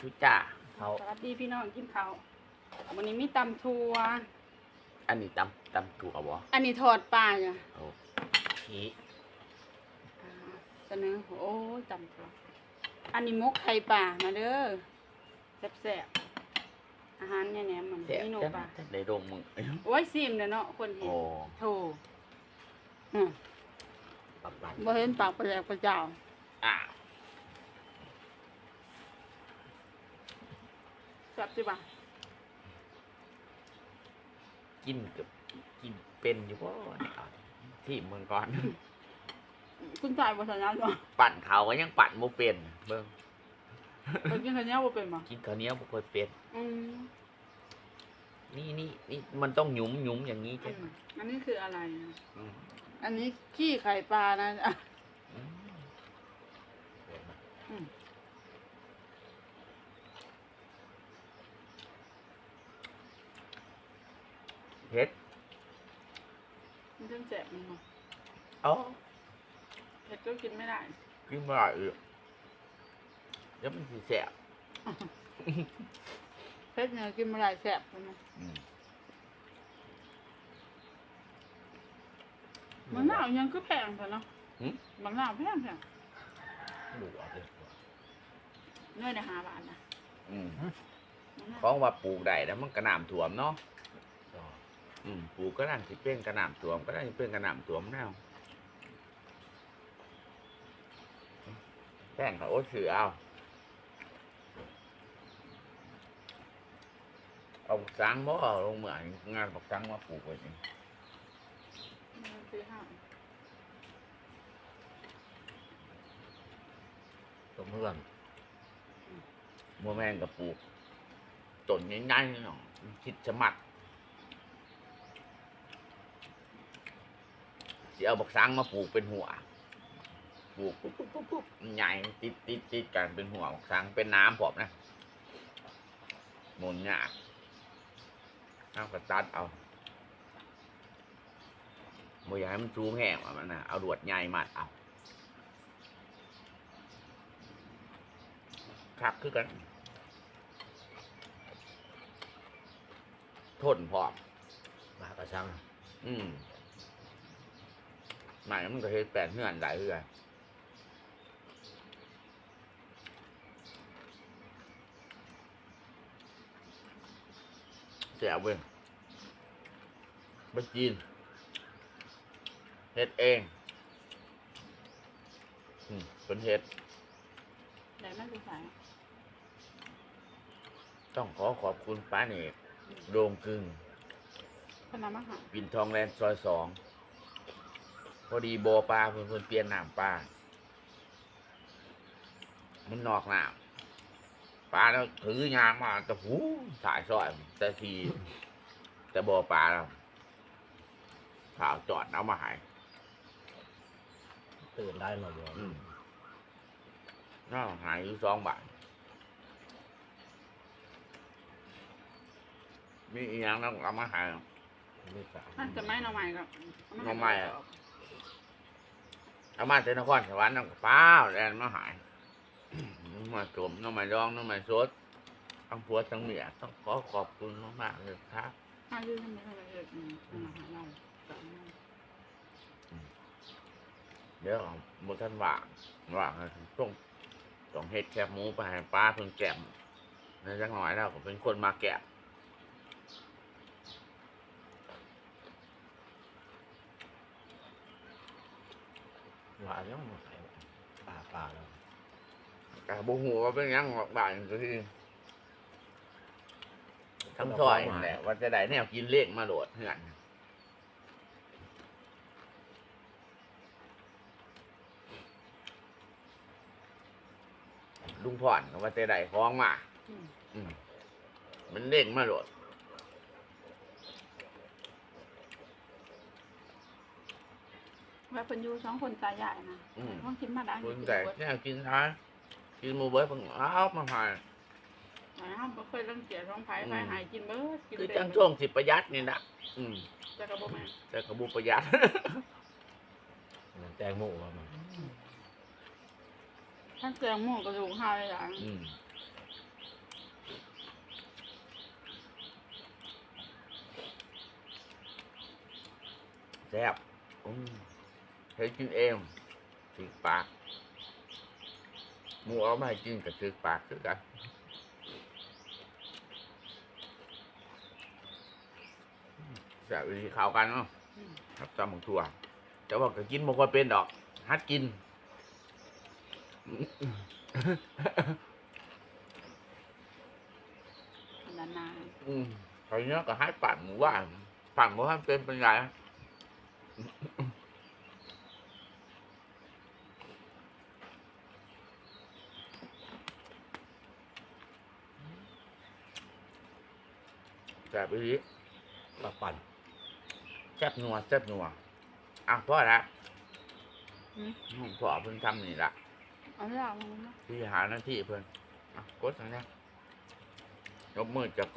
ธุจ้าเขาสวัสดีพี่น้องกินข้าววันนี้มีตำทัวอันนี้ตำตำถั่วบ่อันนี้ทอดปลาจ้ะโอ้ขี้อ่าเสนอโอ้ยตำทัวอันนี้มกไข่ปลามาเด้อแซ่บๆอาหารเนี่ยแหนมมันแซ่บนี่โนจังปลาได้ดมมึงโอ้ยซิมเด้อเนาะคนเห็นโอ้โธ่อืมปับปันบ่เห็นปากประแดกประเจ้าอ่าแซ่บ สิบ่ะกินกับกินเป็นอยู่บ่เนี่ยเอาที่เมืองก่อน คุณจ่ายบ่สัญญาณบ่ปั่นเขาก็ยังปั่นบ่เป็นเบิ่งไปกินข้าวเหนียวบ่เป็นบ่กินข้าวเหนียวบ่ค่อยเป็น อืมนี่นี่นี่มันต้องหยุมหยุมอย่างนี้อืใช่ไหมมอันนี้คืออะไรนะอืมอันนี้ขี้ไข่ปลานะอะ อืม อืม เฮ็ด มันจะแซ่บมันบ่เอ๋อเผ็ดก็กินไม่ได้ กินบ่ได้อีกเดี๋ยวมันสิแซ่บเผ็ดเนี่ยกินไม่ได้แซ่บใช่ไหมอืมมันน่าวยังก็แพงแต่เนาะหึมันน่าวแพงแพงดูเอาเลยเนื่อยได้หาบาทนะอืมมันน่าวของว่าปลูกได้แล้วมันกระหน่ำท่วมเนาะก็ อืมปลูกก็นั่นสิเป็นกระหน่ำท่วมก็ได้สิเป็นกระหน่ำท่วมแนวแป้งเขาโอ้ถือเอา เอาบักสังบ่เอาลงเหมือนงานบักสังมาปลูกไว้นี่มันซื้อห้าตัวเพื่อนมัวแมงกับปลูกต้นใหญ่ๆเนาะคิดจะมัด สิเอาบักสังมาปลูกเป็นหัวปลูกปุ๊บปุ๊บปุ๊บปุ๊บใหญ่ติดติดติดกันเป็นหัวบักสังเป็นน้ำผมนะหมุนยากเอากระตัดเอาบ่อยากให้มันสูงแห้งว่ามันนะเอาดวดใหญ่มัดเอาครับคือกันทนพร้อมมากระชัง อืม หมายมันก็เฮ็ดแปดเฮือนได้คือกันเสียเว้ยไปจีนเฮ็ดเองอืมเป็นเฮ็ดแต่มันจะใส่ต้องขอขอบคุณป้าเนกโดงกึ่งพนามอาหารปินทองแลนด์ซอยสอง พอดีโบอปลาเพิ่นเพิ่นเปลี่ยนน้ำปลา มันนอกน้ำปลาแล้วถือยางมาแต่หูสายซอย แต่ทีแต่บ่อปลาแล้วข่าวจอดเอามาใหายตื่นได้หน่อยบ่อืมน่าหายอยู่สองบาทมีอีหยังต้องเอามาใหายไม่สามท่านจะไม่หน่อไม้ก็หน่อไม้อะ เอามาจากนครสวรรค์น้ำเปล่าแลนมาหายมาจมน้ำมันรองน้ำมันสดทั้งผัวทั้งเมียต้องขอขอบคุณมากๆเลยครับถ้ายืดทำไมทำไมเอออืมอืมอาหารเราสามารถเดี๋ยวบุท่านว่างว่างต้องต้องเฮ็ดแคบหมูไปให้ป้าเพิ่งแกมในจักหน่อยแล้วก็เป็นคนมาแกะ หวานยังไงปลาปลาแล้วกะบุหัวาเป็นหยังหรอกบ้านก็ที่ทั้งซอยนั่นแหละว่าจะได้แนวกินเลขมาโหลดเหือนลุงพ่อนก็ว่าจะได้ของมา อืมอืมมันเด้งมาโหลด คนอยู่สองคนตาหญ่นะต้องกินมาได้คุณแต่แค่กินท้ายกินหมูเบิร์เพิ่งอ้าวมาหายอ้าวบ่เคยรังเกียจร้องไผ่ไผ่หายกินเบิร์กินคือจังช่วงสิประหยัดนี่นะอืมจะกระบอกแม่แต่กระบุประหยัดแตงโมว่ามันถ้าแกงหมูกระดูกห้ายอย่างอืมแซ่บอืม เฮ็ดกินเองถึกปากหมูเอามาให้กินกับถึกปากคือกันแซ่บวิธีเข้ากันเนาะอืมครับตำบักถั่วแต่ว่าก็กินบ่ค่อยเป็นดอก ฮัดกินละนานอืมคราวนี้ก็ให้ปั่นหมูว่านปั่นบ่ให้เป็นเป็นไง แซ่บไปดิปลาปั่นแซ่บนัวแซ่บนัวอะพ่อละอืมอืมพ่อเพิ่งทำนี่ละเอาละเอาละที่หาหน้าที่เพิ่นอะกดสังเนี่ยยกมือจะ